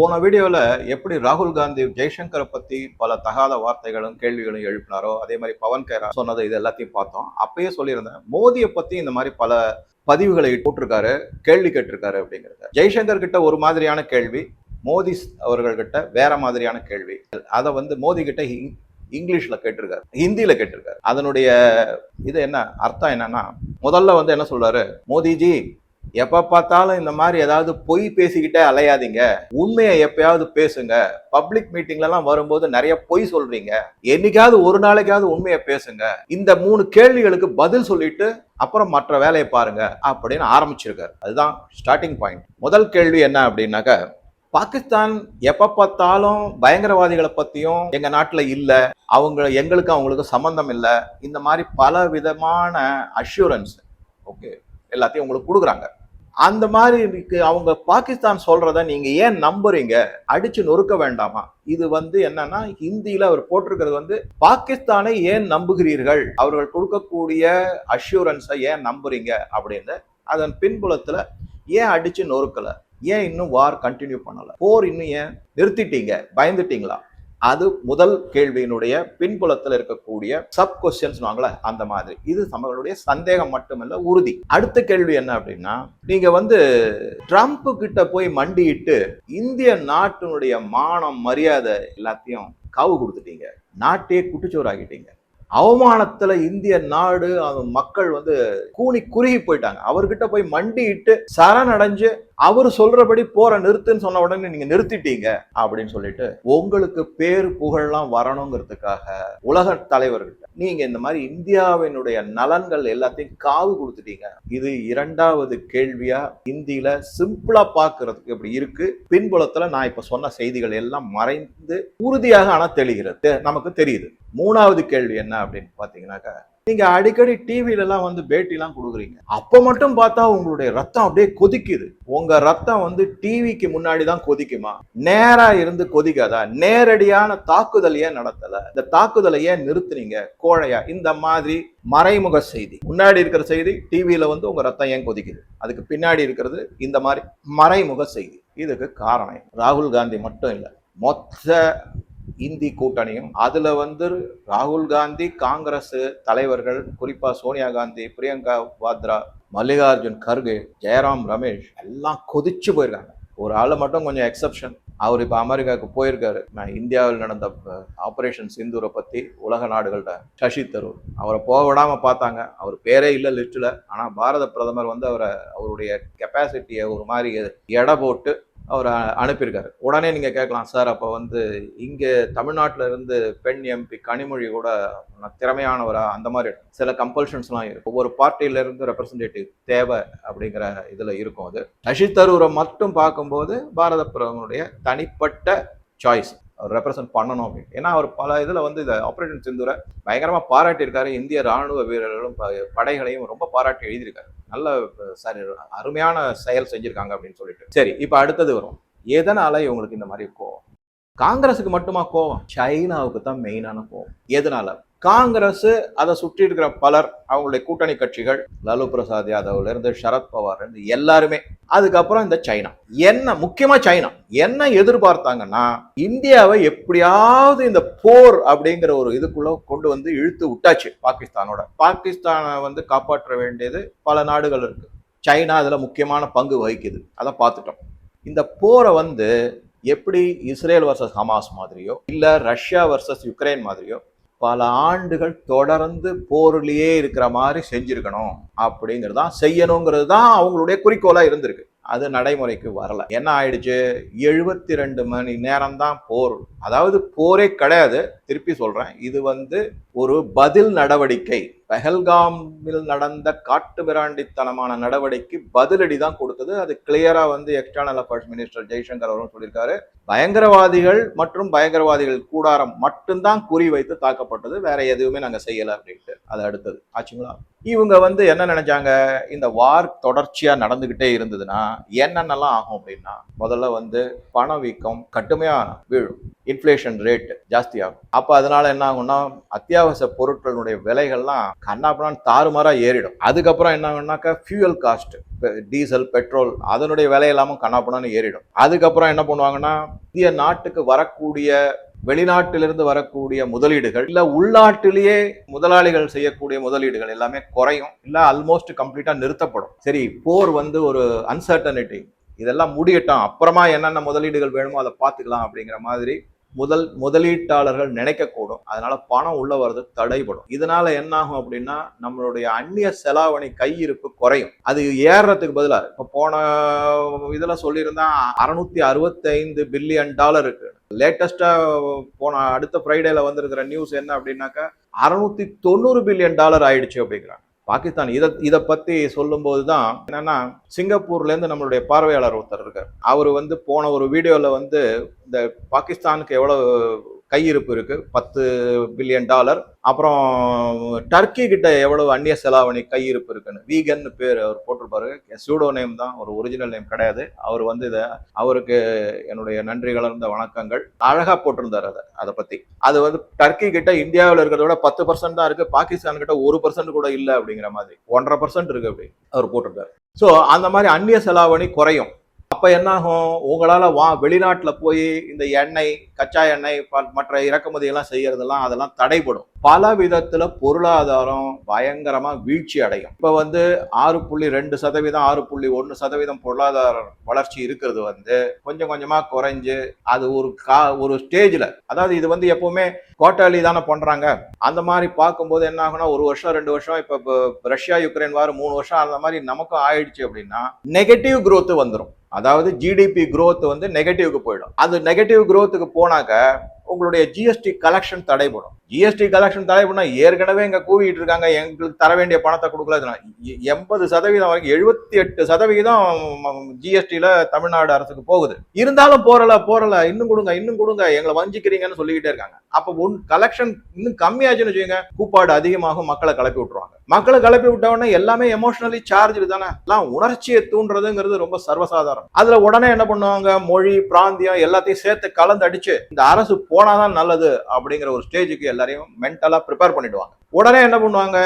போன வீடியோவில் எப்படி ராகுல் காந்தி ஜெய்சங்கரை பற்றி பல தகாத வார்த்தைகளும் கேள்விகளும் எழுப்பினாரோ அதே மாதிரி பவன் கேரா சொன்னது இது எல்லாத்தையும் பார்த்தோம். அப்பயே சொல்லியிருந்தேன் மோதியை பற்றி இந்த மாதிரி பல பதிவுகளை போட்டிருக்காரு கேள்வி கேட்டிருக்காரு அப்படிங்கிறது. ஜெய்சங்கர் கிட்ட ஒரு மாதிரியான கேள்வி மோதி அவர்கள்கிட்ட வேற மாதிரியான கேள்வி. அதை வந்து மோதி கிட்ட இங்கிலீஷில் கேட்டிருக்காரு ஹிந்தியில் கேட்டிருக்காரு. அதனுடைய இது என்ன அர்த்தம் என்னன்னா முதல்ல வந்து என்ன சொல்றாரு மோதிஜி எப்போ பார்த்தாலும் இந்த மாதிரி ஏதாவது பொய் பேசிக்கிட்டே அலையாதீங்க. உண்மையை எப்பயாவது பேசுங்க. பப்ளிக் மீட்டிங்லலாம் வரும்போது நிறைய பொய் சொல்றீங்க. என்னைக்காவது ஒரு நாளைக்காவது உண்மையை பேசுங்க. இந்த மூணு கேள்விகளுக்கு பதில் சொல்லிட்டு அப்புறம் மற்ற வேலையை பாருங்க அப்படின்னு ஆரம்பிச்சிருக்காரு. அதுதான் ஸ்டார்டிங் பாயிண்ட் முதல் கேள்வி என்ன அப்படின்னாக்க பாகிஸ்தான் எப்ப பார்த்தாலும் பயங்கரவாதிகளை பத்தியும் எங்க நாட்டுல இல்ல. அவங்க எங்களுக்கு அவங்களுக்கு சம்பந்தம் இல்லை. இந்த மாதிரி பல விதமான அஷூரன்ஸ் ஓகே எல்லாத்தையும் உங்களுக்கு கொடுக்குறாங்க. அந்த மாதிரி அவங்க பாகிஸ்தான் சொல்றத நீங்க ஏன் நம்புறீங்க? அடிச்சு நொறுக்க வேண்டாமா? இது வந்து என்னன்னா ஹிந்தியில அவர் போட்டிருக்கிறது வந்து பாகிஸ்தானை ஏன் நம்புகிறீர்கள்? அவர்கள் கொடுக்கக்கூடிய அஷூரன்ஸை ஏன் நம்புறீங்க? அப்படின்னு. அதன் பின்புலத்துல ஏன் அடிச்சு நொறுக்கல? ஏன் இன்னும் வார் கண்டினியூ பண்ணல? போர் இன்னும் ஏன் நிறுத்திட்டீங்க? பயந்துட்டீங்களா? அது முதல் கேள்வியினுடைய பின்புலத்தில் இருக்கக்கூடிய சப் கொஸ்டின்ஸ் வாங்கல அந்த மாதிரி. இது நம்மளுடைய சந்தேகம் மட்டுமல்ல உறுதி. அடுத்த கேள்வி என்ன அப்படின்னா நீங்க வந்து ட்ரம்ப் கிட்ட போய் மண்டியிட்டு இந்திய நாட்டினுடைய மானம் மரியாதை எல்லாத்தையும் காவு கொடுத்துட்டீங்க. நாட்டையே குட்டிச்சோறாக்கிட்டீங்க அவமானத்துல இந்திய நாடு அவன் மக்கள் வந்து கூனி குறுகி போயிட்டாங்க. அவர்கிட்ட போய் மண்டியிட்டு சரணடைஞ்சு அவர் சொல்றபடி போற நிறுத்துன்னு சொன்ன உடனே நீங்க நிறுத்திட்டீங்க அப்படின்னு சொல்லிட்டு உங்களுக்கு பேர் புகழ்லாம் வரணுங்கிறதுக்காக உலக தலைவர்கிட்ட நீங்க இந்த மாதிரி இந்தியாவினுடைய நலன்கள் எல்லாத்தையும் காவு கொடுத்துட்டீங்க. இது இரண்டாவது கேள்வியா? இந்தியில சிம்பிளா பாக்குறதுக்கு இப்படி இருக்கு. பின்புலத்துல நான் இப்ப சொன்ன செய்திகள் எல்லாம் மறைந்து உறுதியாக ஆனா தெளிகிறது. தெ- நமக்கு தெரியுது. மூணாவது கேள்வி என்ன அப்படின்னு பார்த்தீங்கன்னாக்கா நீங்க அடிக்கடி டிவில வந்து பேட்டிலாம் கொடுக்குறீங்க. அப்போ மட்டும் பார்த்தா உங்களுடைய ரத்தம் அப்படியே கொதிக்குது. உங்க ரத்தம் வந்து டிவிக்கு முன்னாடி தான் கொதிக்குமா? நேரா இருந்து கொதிக்காதா? நேரடியான தாக்குதல் ஏன் நடத்தல? இந்த தாக்குதலை ஏன் நிறுத்துனீங்க? கோழையா? இந்த மாதிரி மறைமுக செய்தி. முன்னாடி இருக்கிற செய்தி டிவியில வந்து உங்க ரத்தம் ஏன் கொதிக்குது? அதுக்கு பின்னாடி இருக்கிறது இந்த மாதிரி மறைமுக செய்தி. இதுக்கு காரணம் ராகுல் காந்தி மட்டும் இல்லை மொத்த இந்தி கூட்டணியும் அதில் வந்து ராகுல் காந்தி காங்கிரஸ் தலைவர்கள் குறிப்பாக சோனியா காந்தி பிரியங்கா வாத்ரா மல்லிகார்ஜுன் கர்கே ஜெயராம் ரமேஷ் எல்லாம் கொதிச்சு போயிருக்காங்க. ஒரு ஆளு மட்டும் கொஞ்சம் எக்ஸப்ஷன் அவர் இப்போ அமெரிக்காவுக்கு போயிருக்காரு. நான் இந்தியாவில் நடந்த ஆப்ரேஷன் சிந்தூரை பற்றி உலக நாடுகள்கிட்ட சசி தரூர். அவரை போக விடாமல் பார்த்தாங்க. அவர் பேரே இல்லை லிஸ்ட்டில் ஆனால் பாரத பிரதமர் வந்து அவரை அவருடைய கெப்பாசிட்டியை ஒரு மாதிரி எடை போட்டு அவர் அனுப்பியிருக்காரு. உடனே நீங்கள் கேட்கலாம் சார் அப்போ வந்து இங்கே தமிழ்நாட்டில் இருந்து பெண் எம்பி கனிமொழி கூட திறமையானவரா? அந்த மாதிரி சில கம்பல்ஷன்ஸ்லாம் இருக்கும் ஒவ்வொரு பார்ட்டியிலேருந்து ரெப்ரசன்டேட்டிவ் தேவை அப்படிங்கிற இதில் இருக்கும் அது. சசி தரூரை மட்டும் பார்க்கும்போது பாரத பிரதமருடைய தனிப்பட்ட சாய்ஸ் அவர் ரெப்ரசன்ட் பண்ணணும் அப்படின்னு. ஏன்னா அவர் பல இதில் வந்து இந்த ஆப்ரேஷன் சிந்துரை பயங்கரமாக பாராட்டியிருக்காரு. இந்திய ராணுவ வீரர்களும் ப- படைகளையும் ரொம்ப பாராட்டி எழுதியிருக்காரு. நல்ல சரி அருமையான செயல் செஞ்சிருக்காங்க அப்படின்னு சொல்லிட்டு. சரி இப்போ அடுத்தது வரும். எதனால இவங்களுக்கு இந்த மாதிரி கோவம்? காங்கிரஸுக்கு மட்டுமா கோவம்? சைனாவுக்கு தான் மெயினான கோவம். எதனால? காங்கிரஸ் அதை சுற்றி இருக்கிற பலர் அவங்களுடைய கூட்டணி கட்சிகள் லாலு பிரசாத் யாதவ்ல இருந்து சரத்பவார் இருந்து எல்லாருமே. அதுக்கப்புறம் இந்த சைனா. என்ன முக்கியமா சைனா. என்ன எதிர்பார்த்தாங்கன்னா இந்தியாவை எப்படியாவது இந்த போர் அப்படிங்கிற ஒரு இதுக்குள்ள கொண்டு வந்து இழுத்து விட்டாச்சு பாகிஸ்தானோட. பாகிஸ்தானை வந்து காப்பாற்ற வேண்டியது பல நாடுகள் இருக்கு. சைனா அதுல முக்கியமான பங்கு வகிக்குது. அதை பார்த்துட்டோம். இந்த போரை வந்து எப்படி இஸ்ரேல் வர்சஸ் ஹமாஸ் மாதிரியோ இல்லை ரஷ்யா வர்சஸ் யுக்ரைன் மாதிரியோ பல ஆண்டுகள் தொடர்ந்து போரிலேயே இருக்கிற மாதிரி செஞ்சிருக்கணும் அப்படிங்கிறது தான் செய்யணுங்கிறது தான் அவங்களுடைய குறிக்கோளாக இருந்திருக்கு. அது நடைமுறைக்கு வரல. என்ன ஆயிடுச்சு? எழுபத்தி ரெண்டு மணி நேரம் தான் போர். அதாவது போரே கிடையாது. திருப்பி சொல்றேன். இது வந்து ஒரு பதில் நடவடிக்கை. பெஹல்காமில் நடந்த காட்டு பிராண்டித்தனமான நடவடிக்கை பதிலடி தான் கொடுத்தது. அது கிளியரா வந்து எக்ஸ்டர்னல் அஃபேர்ஸ் மினிஸ்டர் ஜெய்சங்கர் அவரும் சொல்லியிருக்காரு. பயங்கரவாதிகள் மற்றும் பயங்கரவாதிகள் கூடாரம் மட்டும்தான் குறி வைத்து தாக்கப்பட்டது. வேற எதுவுமே நாங்க செய்யல அப்படின்ட்டு. அது அடுத்தது. ஆச்சுங்களா? இவங்க வந்து என்ன நினைச்சாங்க? இந்த வார் தொடர்ச்சியா நடந்துகிட்டே இருந்ததுன்னா என்னென்னலாம் ஆகும் அப்படின்னா முதல்ல வந்து பணவீக்கம் கட்டுமையா வீழும். இன்ஃப்ளேஷன் ரேட் ஜாஸ்தி ஆகும் அப்ப அதனால என்ன ஆகும்னா அத்தியாவசிய பொருட்களுடைய விலைகள்லாம் கண்ணாப்பண்ணான்னு தாறுமாறா ஏறிடும். அதுக்கப்புறம் என்ன ஆகும்னாக்கா ஃபியூயல் காஸ்ட் டீசல் பெட்ரோல் அதனுடைய விலை எல்லாமும் ஏறிடும். அதுக்கப்புறம் என்ன பண்ணுவாங்கன்னா இந்திய நாட்டுக்கு வரக்கூடிய வெளிநாட்டிலிருந்து வரக்கூடிய முதலீடுகள் இல்ல உள்நாட்டிலேயே முதலாளிகள் செய்யக்கூடிய முதலீடுகள் எல்லாமே குறையும் இல்ல ஆல்மோஸ்ட் கம்ப்ளீட்டா நிறுத்தப்படும். சரி போர் வந்து ஒரு அன்சர்டனிட்டி இதெல்லாம் முடியட்டும். அப்புறமா என்னென்ன முதலீடுகள் வேணுமோ அதை பார்த்துக்கலாம் அப்படிங்கிற மாதிரி முதல் முதலீட்டாளர்கள் நினைக்கக்கூடும். அதனால பணம் உள்ள வர்றது தடைபடும். இதனால என்ன ஆகும் அப்படின்னா நம்மளுடைய அந்நிய செலாவணி கையிருப்பு குறையும். அது ஏறுறதுக்கு பதிலாக இப்ப போன இதுல சொல்லியிருந்தா அறுநூத்தி அறுபத்தி ஐந்து பில்லியன் டாலர் இருக்கு. லேட்டஸ்டா போன அடுத்த ஃப்ரைடேல வந்திருக்கிற நியூஸ் என்ன அப்படின்னாக்கா அறுநூத்தி தொண்ணூறு பில்லியன் டாலர் ஆயிடுச்சு அப்படிங்கிறாங்க. பாகிஸ்தான் இதை இதை பற்றி சொல்லும்போது தான் என்னென்னா சிங்கப்பூர்லேருந்து நம்மளுடைய பார்வையாளர் ஒருத்தர் இருக்கார். அவர் வந்து போன ஒரு வீடியோவில் வந்து இந்த பாகிஸ்தானுக்கு எவ்வளோ கையிருப்பு இருக்கு. பத்து பில்லியன் டாலர் அப்புறம் டர்க்கி கிட்ட எவ்வளவு அந்நிய செலாவணி கையிருப்பு இருக்குன்னு. வீகன் பேர் அவர் போட்டிருப்பாரு. சூடோ நேம் தான். ஒரு ஒரிஜினல் நேம் கிடையாது. அவர் வந்து இதை அவருக்கு என்னுடைய நன்றி கலர்ந்த வணக்கங்கள். அழகா போட்டிருந்தார் அதை அதை பத்தி. அது வந்து டர்க்கி கிட்ட இந்தியாவில் இருக்கிறத விட பத்து பர்சன்ட் தான் இருக்கு. பாகிஸ்தான் கிட்ட ஒரு பர்சன்ட் கூட இல்லை அப்படிங்கிற மாதிரி. ஒன்றரை பர்சன்ட் இருக்கு அப்படி. அவர் போட்டிருந்தார் ஸோ அந்த மாதிரி அந்நிய செலாவணி குறையும். அப்போ என்னாகும்? உங்களால் வா வெளிநாட்டில் போய் இந்த எண்ணெய் கச்சா எண்ணெய் மற்ற இறக்குமதி எல்லாம் அதெல்லாம் தடைபடும். பல விதத்துல பொருளாதாரம் பயங்கரமா வீழ்ச்சி அடையும். இப்ப வந்து ஆறு புள்ளி ரெண்டு சதவீதம் ஆறு புள்ளி ஒன்னு சதவீதம் பொருளாதார வளர்ச்சி இருக்கிறது வந்து கொஞ்சம் கொஞ்சமா குறைஞ்சு அது ஒரு கா ஒரு ஸ்டேஜ்ல அதாவது இது வந்து எப்பவுமே கோட்டாளி தானே பண்றாங்க. அந்த மாதிரி பார்க்கும்போது என்ன ஆகுனா ஒரு வருஷம் ரெண்டு வருஷம் இப்போ ரஷ்யா யுக்ரைன் வார் மூணு வருஷம் அந்த மாதிரி நமக்கும் ஆயிடுச்சு அப்படின்னா நெகட்டிவ் growth வந்துடும் அதாவது ஜிடிபி க்ரோத் வந்து நெகட்டிவ்க்கு போயிடும். அது நெகட்டிவ் குரோத்துக்கு போனாக்க உங்களுடைய ஜிஎஸ்டி கலெக்ஷன் தடைபடும். ஜிஎஸ்டி கலெக்ஷன் தடைபடும் ஏற்கனவே இங்கே கூவிட்டு இருக்காங்க. எங்களுக்கு தர வேண்டிய பணத்தை கொடுக்கல எண்பது சதவீதம் வரைக்கும் எழுபத்தி எட்டு சதவிகிதம் ஜிஎஸ்டியில் தமிழ்நாடு அரசுக்கு போகுது. இருந்தாலும் போறல போறல. இன்னும் கொடுங்க இன்னும் கொடுங்க. எங்களை வஞ்சிக்கிறீங்கன்னு சொல்லிக்கிட்டே இருக்காங்க. அப்போ ஒன் கலெக்ஷன் இன்னும் கம்மியாச்சுன்னு வச்சுக்கோங்க. கூப்பாடு அதிகமாகும் மக்களை கிளப்பி விட்டுருவாங்க. மக்களை கிளப்பி விட்டவொடனே எல்லாமே எமோஷனலி சார்ஜ் தானே? எல்லாம் உணர்ச்சியை தூண்டுறதுங்கிறது ரொம்ப சர்வசாதாரம் அதுல உடனே என்ன பண்ணுவாங்க? மொழி பிராந்தியம் எல்லாத்தையும் சேர்த்து கலந்து அடிச்சு இந்த அரசு போ போனாதான் நல்லது அப்படிங்கிற ஒரு ஸ்டேஜுக்கு எல்லாரையும் மென்டலா ப்ரிப்பேர் பண்ணிடுவாங்க. உடனே என்ன பண்ணுவாங்க?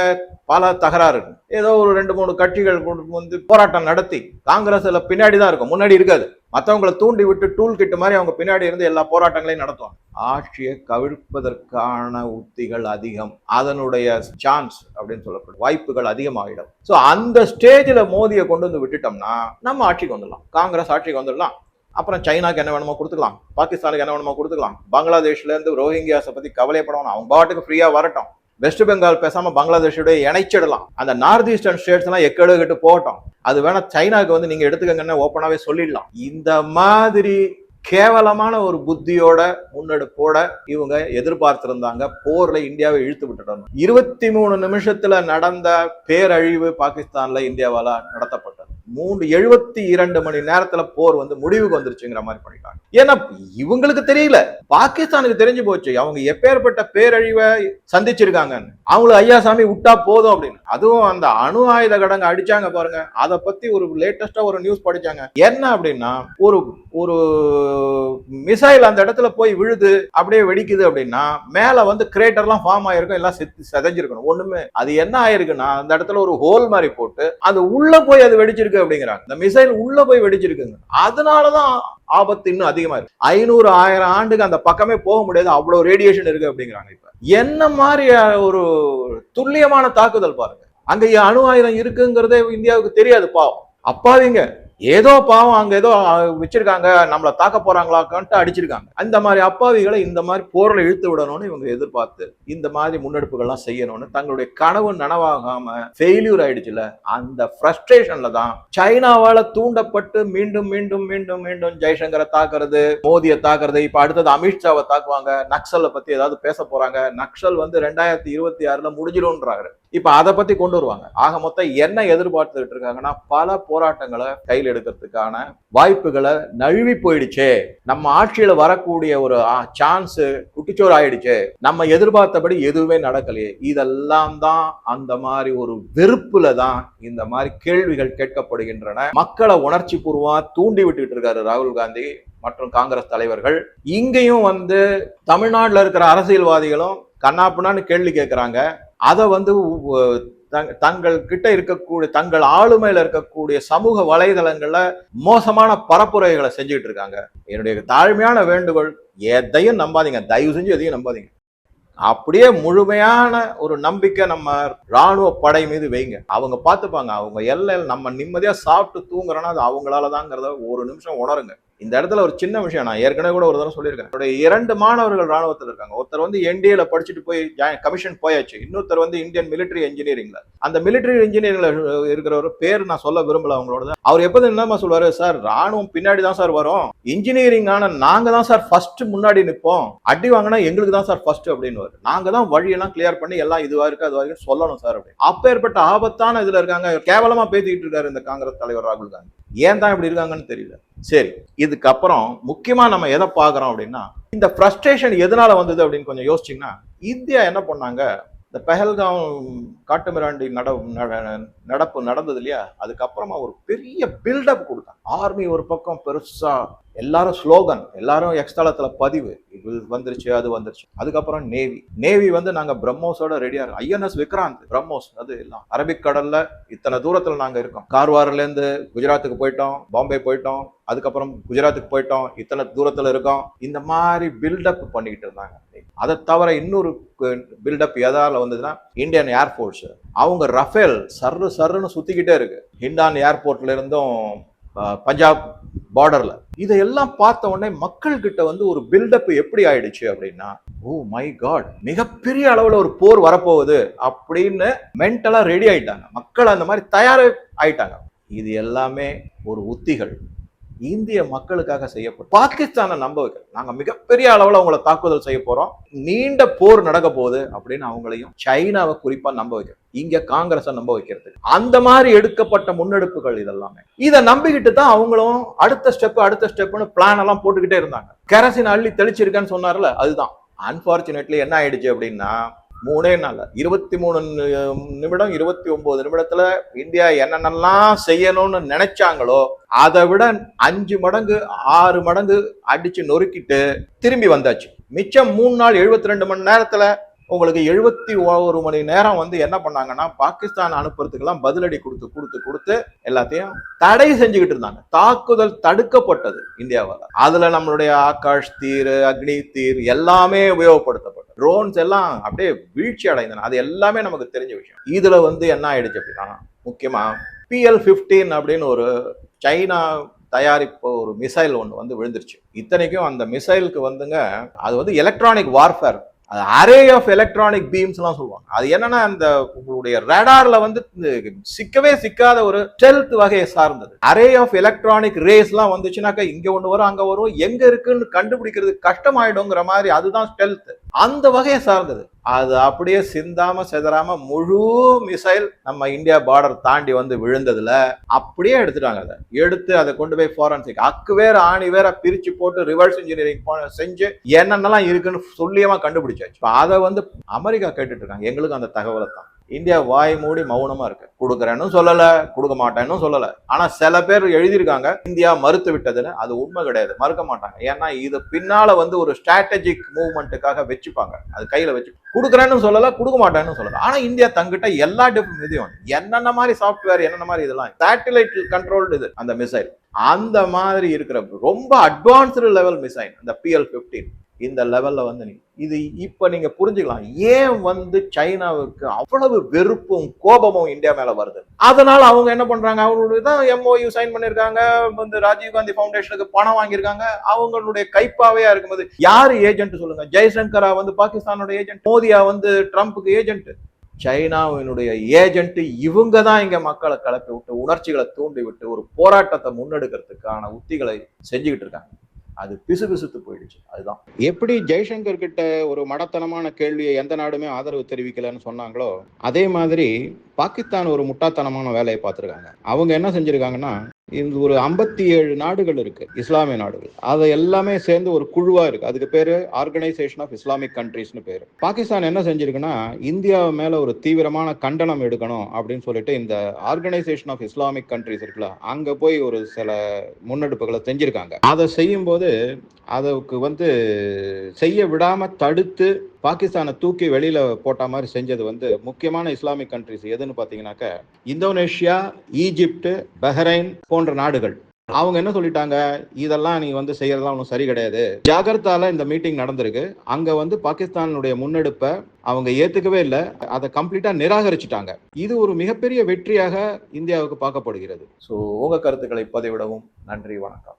பல தகராறு. ஏதோ ஒரு ரெண்டு மூணு கட்சிகள் வந்து போராட்டம் நடத்தி காங்கிரஸ்ல பின்னாடி தான் இருக்கும். முன்னாடி இருக்காது. மற்றவங்களை தூண்டி விட்டு டூல் கிட்ட மாதிரி அவங்க பின்னாடி இருந்து எல்லா போராட்டங்களையும் நடத்துவாங்க. ஆட்சியை கவிழ்ப்பதற்கான உத்திகள் அதிகம். அதனுடைய சான்ஸ் அப்படின்னு சொல்லப்படும். வாய்ப்புகள் அதிகமாகிடும். ஸோ அந்த ஸ்டேஜில் மோதியை கொண்டு வந்து விட்டுட்டோம்னா நம்ம ஆட்சிக்கு வந்துடலாம். காங்கிரஸ் ஆட்சிக்கு வந்துடலாம். அப்புறம் சைனாக்கு என்ன வேணுமோ கொடுத்துக்கலாம். பாகிஸ்தானுக்கு என்ன வேணுமோ கொடுத்துக்கலாம். பங்களாதேஷ்ல இருந்து ரோஹிங்கியாஸை பத்தி கவலைப்படணும். அவங்க பாட்டுக்கு ஃப்ரீயா வரட்டும். வெஸ்ட் பெங்கால் பேசாம பங்களாதேஷோடய இணைச்சிடலாம் அந்த நார்த் ஈஸ்டர்ன் ஸ்டேட்ஸ் எல்லாம் எக்கடு கட்டு போகட்டும். அது வேணா சைனாக்கு வந்து நீங்க எடுத்துக்கங்கன்னு ஓப்பனாவே சொல்லிடலாம். இந்த மாதிரி கேவலமான ஒரு புத்தியோட முன்னெடுப்போட இவங்க எதிர்பார்த்திருந்தாங்க. போர்ல இந்தியாவை இழுத்து விட்டுடணும். இருபத்தி மூணு நிமிஷத்துல நடந்த பேரழிவு பாகிஸ்தான்ல இந்தியாவால நடத்தப்படும் மூன்று எழுபத்தி இரண்டு மணி நேரத்துல போர் வந்து முடிவுக்கு வந்துருச்சுங்கிற மாதிரி பண்ணிட்டாங்க. ஏன்னா இவங்களுக்கு தெரியல. பாகிஸ்தானுக்கு தெரிஞ்சு போச்சு. அவங்க எப்பேற்பட்ட பேரழிவை சந்திச்சிருக்காங்கன்னு. அவங்களுக்கு ஐயா சாமி விட்டா போதும் அப்படின்னு. அதுவும் அந்த அணு ஆயுத கடங்க அடிச்சாங்க பாருங்க. அதை பத்தி ஒரு லேட்டஸ்டா ஒரு நியூஸ் படிச்சாங்க. என்ன அப்படின்னா ஒரு ஒரு மிசைல் அந்த இடத்துல போய் விழுது அப்படியே வெடிக்குது அப்படின்னா மேல வந்து கிரேட்டர்லாம் ஃபார்ம் ஆயிருக்கும். எல்லாம் செத்து செதஞ்சிருக்கணும். ஒண்ணுமே அது என்ன ஆயிருக்குன்னா அந்த இடத்துல ஒரு ஹோல் மாதிரி போட்டு அது உள்ள போய் அது வெடிச்சிருக்கு அப்படிங்கிறாங்க. இந்த மிசைல் உள்ள போய் வெடிச்சிருக்குங்க. அதனாலதான் ஆபத்து இன்னும் அதிகமா இருக்கு. ஐநூறு ஆயிரம் ஆண்டுக்கு அந்த பக்கமே போக முடியாது. அவ்வளவு ரேடியேஷன் இருக்கு அப்படிங்கிறாங்க இப்ப. என்ன மாதிரி ஒரு துல்லியமான தாக்குதல் பாருங்க. அங்க அணு ஆயுதம் இருக்குங்கிறதே இந்தியாவுக்கு தெரியாது பாவம். அப்பாவிங்க. ஏதோ பாவம் அங்க ஏதோ வச்சிருக்காங்க நம்மளை தாக்க போறாங்களாக்கான்ட்டு அடிச்சிருக்காங்க. அந்த மாதிரி அப்பாவிகளை இந்த மாதிரி போரில் இழுத்து விடணும்னு இவங்க எதிர்பார்த்து இந்த மாதிரி முன்னெடுப்புகள்லாம் செய்யணும்னு தங்களுடைய கனவு நனவாகாம ஃபெயிலியூர் ஆயிடுச்சுல அந்த ஃப்ரஸ்ட்ரேஷன்ல தான் சைனாவால தூண்டப்பட்டு மீண்டும் மீண்டும் மீண்டும் மீண்டும் ஜெய்சங்கரை தாக்குறது மோதியை தாக்குறது இப்ப அடுத்தது அமித்ஷாவை தாக்குவாங்க நக்சலை பத்தி ஏதாவது பேச போறாங்க நக்சல் வந்து ரெண்டாயிரத்தி இருபத்தி ஆறுல முடிஞ்சிடும்ன்றாரு. இப்போ அதை பத்தி கொண்டு வருவாங்க. ஆக மொத்தம் என்ன எதிர்பார்த்துக்கிட்டு இருக்காங்கன்னா பல போராட்டங்களை கையில் எடுக்கிறதுக்கான வாய்ப்புகளை நழுவி போயிடுச்சே. நம்ம ஆட்சியில வரக்கூடிய ஒரு சான்ஸ் குட்டிச்சோறு ஆயிடுச்சு. நம்ம எதிர்பார்த்தபடி எதுவுமே நடக்கலையே. இதெல்லாம் தான் அந்த மாதிரி ஒரு வெறுப்புல தான் இந்த மாதிரி கேள்விகள் கேட்கப்படுகின்றன. மக்களை உணர்ச்சி பூர்வமா தூண்டி விட்டுக்கிட்டு இருக்காரு ராகுல் காந்தி மற்றும் காங்கிரஸ் தலைவர்கள். இங்கேயும் வந்து தமிழ்நாட்டில் இருக்கிற அரசியல்வாதிகளும் கண்ணாப்புனான்னு கேள்வி கேட்குறாங்க. அதை வந்து தங்- தங்கள் கிட்ட இருக்கக்கூடிய தங்கள் ஆளுமையில இருக்கக்கூடிய சமூக வலைதளங்கள்ல மோசமான பரப்புரைகளை செஞ்சுட்டு இருக்காங்க. என்னுடைய தாழ்மையான வேண்டுகோள் எதையும் நம்பாதீங்க. தயவு செஞ்சு எதையும் நம்பாதீங்க. அப்படியே முழுமையான ஒரு நம்பிக்கை நம்ம ராணுவ படை மீது வைங்க. அவங்க பார்த்துப்பாங்க. அவங்க எல்லையில் நம்ம நிம்மதியா சாப்பிட்டு தூங்குறோன்னா அது அவங்களால தாங்கிறத ஒரு நிமிஷம் உணருங்க. இந்த இடத்துல ஒரு சின்ன விஷயம் நான் ஏற்கனவே கூட ஒரு தடவை சொல்லியிருக்கேன். என்னுடைய இரண்டு மாணவர்கள் ராணுவத்தில் இருக்காங்க. ஒருத்தர் வந்து என்டிஏல படிச்சுட்டு போய் கமிஷன் போயாச்சு. இன்னொருத்தர் வந்து இந்தியன் மிலிட்டரி இன்ஜினியரிங்ல அந்த மிலிட்டரி இன்ஜினியரிங்ல இருக்கிற ஒரு பேர் நான் சொல்ல விரும்பல அவங்களோட அவர் எப்போதும் என்னமா சொல்வாரு சார் ராணுவம் பின்னாடி தான் சார் வரும். இன்ஜினியரிங் ஆன நாங்க தான் சார் ஃபர்ஸ்ட் முன்னாடி நிற்போம் அடி வாங்கினா எங்களுக்கு தான் சார் ஃபர்ஸ்ட் அப்படின்னு நாங்க தான் வழியெல்லாம் கிளியர் பண்ணி எல்லாம் இதுவா இருக்கு அது வரைக்கும் சொல்லணும் சார் அப்படின்னு. அப்பேற்பட்ட ஆபத்தான இதுல இருக்காங்க. கேவலமா பேசிக்கிட்டு இருக்காரு இந்த காங்கிரஸ் தலைவர் ராகுல் காந்தி. ஏன் தான் இப்படி இருக்காங்கன்னு தெரியல. சரி இதுக்கப்புறம் முக்கியமாக நம்ம எதை பார்க்குறோம் அப்படின்னா இந்த ஃப்ரஸ்ட்ரேஷன் எதனால வந்தது அப்படின்னு கொஞ்சம் யோசிச்சிங்கன்னா இந்தியா என்ன பண்ணாங்க? இந்த பெஹல்காம் காட்டுமிராண்டி நட நட- நடப்பு நடந்தது இல்லையா? அதுக்கப்புறமா ஒரு பெரிய பில்டப் கொடுத்தாங்க ஆர்மி ஒரு பக்கம் பெருசாக எல்லாரும் ஸ்லோகன் எல்லாரும் எக்ஸ்தலத்துல பதிவு. இது வந்துருச்சு அது வந்துருச்சு. அதுக்கப்புறம் நேவி. நேவி வந்து நாங்கள் பிரம்மோஸோட ரெடியாக இருக்கோம். ஐஎன்எஸ் விக்ராந்த் பிரம்மோஸ் அது எல்லாம். அரபிக் கடலில் இத்தனை தூரத்தில் நாங்கள் இருக்கோம். கார்வார்லேருந்து குஜராத்துக்கு போயிட்டோம் பாம்பே போயிட்டோம் அதுக்கப்புறம் குஜராத்துக்கு போயிட்டோம் இத்தனை தூரத்தில் இருக்கோம். இந்த மாதிரி பில்டப் பண்ணிக்கிட்டு இருந்தாங்க. அதை தவிர இன்னொரு பில்டப் எதால் வந்ததுன்னா இந்தியன் ஏர்ஃபோர்ஸ் அவங்க ரஃபேல் சர்ரு சர்ருன்னு சுற்றிக்கிட்டே இருக்கு. ஹிண்டான் ஏர்போர்ட்ல இருந்தும் பஞ்சாப் பார்டர்ல இதையெல்லாம் பார்த்த உடனே மக்கள் கிட்ட வந்து ஒரு பில்டப் எப்படி ஆயிடுச்சு அப்படின்னா ஓ மை காட் மிகப்பெரிய அளவுல ஒரு போர் வரப்போகுது அப்படின்னு மென்டலா ரெடி ஆயிட்டாங்க. மக்கள் அந்த மாதிரி தயார் ஆயிட்டாங்க. இது எல்லாமே ஒரு உத்திகள். இந்திய மக்களுக்காக செய்யப்படும். பாகிஸ்தானை நம்ப வைக்க நாங்கள் மிகப்பெரிய அளவில் அவங்கள தாக்குதல் செய்ய போகிறோம் நீண்ட போர் நடக்க போகுது அப்படின்னு அவங்களையும் சைனாவை குறிப்பாக நம்ப வைக்கிறோம் இங்க காங்கிரஸை நம்ப வைக்கிறதுக்கு. அந்த மாதிரி எடுக்கப்பட்ட முன்னெடுப்புகள் இதெல்லாமே. இதை நம்பிக்கிட்டு தான் அவங்களும் அடுத்த ஸ்டெப் அடுத்த ஸ்டெப்னு பிளான் எல்லாம் போட்டுக்கிட்டே இருந்தாங்க. கெரசின் அள்ளி தெளிச்சிருக்கேன்னு சொன்னார்ல அதுதான். அன்பார்ச்சுனேட்லி என்ன ஆயிடுச்சு அப்படின்னா மூணே நாளில் இருபத்தி மூணு நிமிடம் இருபத்தி ஒன்பது நிமிடத்துல இந்தியா என்னென்னலாம் செய்யணும்னு நினைச்சாங்களோ அதை விட அஞ்சு மடங்கு ஆறு மடங்கு அடிச்சு நொறுக்கிட்டு திரும்பி வந்தாச்சு. மிச்சம் மூணு நாள் எழுபத்தி ரெண்டு மணி நேரத்துல உங்களுக்கு எழுபத்தி ஒரு மணி நேரம் வந்து என்ன பண்ணாங்கன்னா பாகிஸ்தான் அனுப்புறதுக்கெல்லாம் பதிலடி கொடுத்து கொடுத்து கொடுத்து எல்லாத்தையும் தடை செஞ்சுக்கிட்டு இருந்தாங்க. தாக்குதல் தடுக்கப்பட்டது இந்தியாவில். அதுல நம்மளுடைய ஆகாஷ் தீர் அக்னி தீர் எல்லாமே உபயோகப்படுத்தப்பட்டது. ட்ரோன்ஸ் எல்லாம் அப்படியே வீழ்ச்சி அடைந்தன. அது எல்லாமே நமக்கு தெரிஞ்ச விஷயம். இதுல வந்து என்ன ஆயிடுச்சு அப்படின்னா முக்கியமா பிஎல் 15 அப்படின்னு ஒரு சைனா தயாரிப்பு ஒரு மிசைல் ஒன்று வந்து விழுந்துருச்சு. இத்தனைக்கும் அந்த மிசைலுக்கு வந்துங்க அது வந்து எலக்ட்ரானிக் வார்ஃபேர் அது அரே ஆஃப் எலக்ட்ரானிக் பீம்ஸ்லாம் சொல்லுவாங்க. அது என்னன்னா அந்த உங்களுடைய ரேடார்ல வந்து இந்த சிக்கவே சிக்காத ஒரு ஸ்டெல்த் வகையை சார்ந்தது. அரே ஆஃப் எலக்ட்ரானிக் ரேஸ்லாம் வந்துச்சுனாக்கா இங்க ஒன்று வரும் அங்க வரும் எங்க இருக்குன்னு கண்டுபிடிக்கிறது கஷ்டமாயிடுங்கிற மாதிரி அதுதான் ஸ்டெல்த் அந்த வகையை சார்ந்தது. அது அப்படியே சிந்தாம செதறாம முழு மிசைல் நம்ம இந்தியா பார்டர் தாண்டி வந்து விழுந்ததுல அப்படியே எடுத்துட்டாங்க அதை. எடுத்து அதை கொண்டு போய் ஃபாரன்சிக் அக்கு வேற ஆணி வேற பிரிச்சு போட்டு ரிவர்ஸ் இன்ஜினியரிங் செஞ்சு என்னென்னலாம் இருக்குன்னு சொல்லியமா கண்டுபிடிச்சாச்சு. அதை வந்து அமெரிக்கா கேட்டுட்டு இருக்காங்க. எங்களுக்கு அந்த தகவலை தான் இந்தியா வாய் மூடி மௌனமா இருக்கு. கொடுக்குறேன்னு சொல்லல கொடுக்க மாட்டேன்னு சொல்லல. ஆனா சில பேர் எழுதியிருக்காங்க இந்தியா மறுத்து விட்டதுன்னு அது உண்மை கிடையாது மறுக்க மாட்டாங்க. ஏன்னா இது பின்னால வந்து ஒரு ஸ்ட்ராட்டஜிக் மூவ்மெண்ட்டுக்காக வச்சுப்பாங்க. அது கையில வச்சு கொடுக்குறேன்னு சொல்லல கொடுக்க மாட்டேன்னு சொல்லல. ஆனா இந்தியா தங்கிட்ட எல்லா டிஃபன் இதையும் என்னென்ன மாதிரி சாஃப்ட்வேர் என்னென்ன மாதிரி இதெல்லாம் சேட்டலைட் கண்ட்ரோல்டு இது அந்த மிசைல் அந்த மாதிரி இருக்கிற ரொம்ப அட்வான்ஸ்டு லெவல் மிசைல் அந்த பிஎல் 15 இந்த லெவலில் வந்து நீ இது இப்போ நீங்கள் புரிஞ்சுக்கலாம். ஏன் வந்து சைனாவுக்கு அவ்வளவு வெறுப்பும் கோபமும் இந்தியா மேலே வருது? அதனால் அவங்க என்ன பண்ணுறாங்க அவங்களுடைய தான் எம்ஓயு சைன் பண்ணியிருக்காங்க. வந்து ராஜீவ் காந்தி ஃபவுண்டேஷனுக்கு பணம் வாங்கியிருக்காங்க. அவங்களுடைய கைப்பாவையாக இருக்கும்போது யார் ஏஜென்ட் சொல்லுங்கள் ஜெய்சங்கரா வந்து பாகிஸ்தானோட ஏஜென்ட் மோதியா வந்து ட்ரம்ப்புக்கு ஏஜென்ட் சைனாவினுடைய ஏஜென்ட் இவங்க தான் இங்க மக்களை கிளப்பி விட்டு உணர்ச்சிகளை தூண்டி விட்டு ஒரு போராட்டத்தை முன்னெடுக்கிறதுக்கான உத்திகளை செஞ்சுக்கிட்டு இருக்காங்க. அது பிசுபிசுத்து போயிடுச்சு. அதுதான். எப்படி ஜெய்சங்கர் கிட்ட ஒரு மடத்தனமான கேள்வியை எந்த நாடுமே ஆதரவு தெரிவிக்கலன்னு சொன்னாங்களோ அதே மாதிரி பாகிஸ்தான் ஒரு முட்டாத்தனமான வேலையை பார்த்துருக்காங்க. அவங்க என்ன செஞ்சிருக்காங்கன்னா இந்த ஒரு ஐம்பத்தி ஏழு நாடுகள் இருக்கு இஸ்லாமிய நாடுகள். அதை எல்லாமே சேர்ந்து ஒரு குழுவா இருக்கு. அதுக்கு பேரு ஆர்கனைசேஷன் ஆஃப் இஸ்லாமிக் கண்ட்ரீஸ்னு பேரு. பாகிஸ்தான் என்ன செஞ்சிருக்குன்னா இந்தியா மேல ஒரு தீவிரமான கண்டனம் எடுக்கணும் அப்படின்னு சொல்லிட்டு இந்த ஆர்கனைசேஷன் ஆஃப் இஸ்லாமிக் கண்ட்ரீஸ் இருக்குல்ல அங்க போய் ஒரு சில முன்னெடுப்புகளை செஞ்சிருக்காங்க. அதை செய்யும் போது அதுக்கு வந்து செய்ய விடாம தடுத்து பாகிஸ்தானை தூக்கி வெளியில போட்ட மாதிரி செஞ்சது வந்து முக்கியமான இஸ்லாமிக் கண்ட்ரிஸ் எதுன்னு பாத்தீங்கன்னாக்க இந்தோனேஷியா ஈஜிப்ட் பஹ்ரைன் போன்ற நாடுகள். அவங்க என்ன சொல்லிட்டாங்க? இதெல்லாம் நீ வந்து செய்யறதெல்லாம் ஒன்றும் சரி கிடையாது. ஜாகிரதால இந்த மீட்டிங் நடந்திருக்கு. அங்க வந்து பாகிஸ்தானுடைய முன்னெடுப்பை அவங்க ஏத்துக்கவே இல்லை. அதை கம்ப்ளீட்டா நிராகரிச்சுட்டாங்க. இது ஒரு மிகப்பெரிய வெற்றியாக இந்தியாவுக்கு பார்க்கப்படுகிறது. ஸோ உங்க கருத்துக்களை பதிவிடவும். நன்றி வணக்கம்.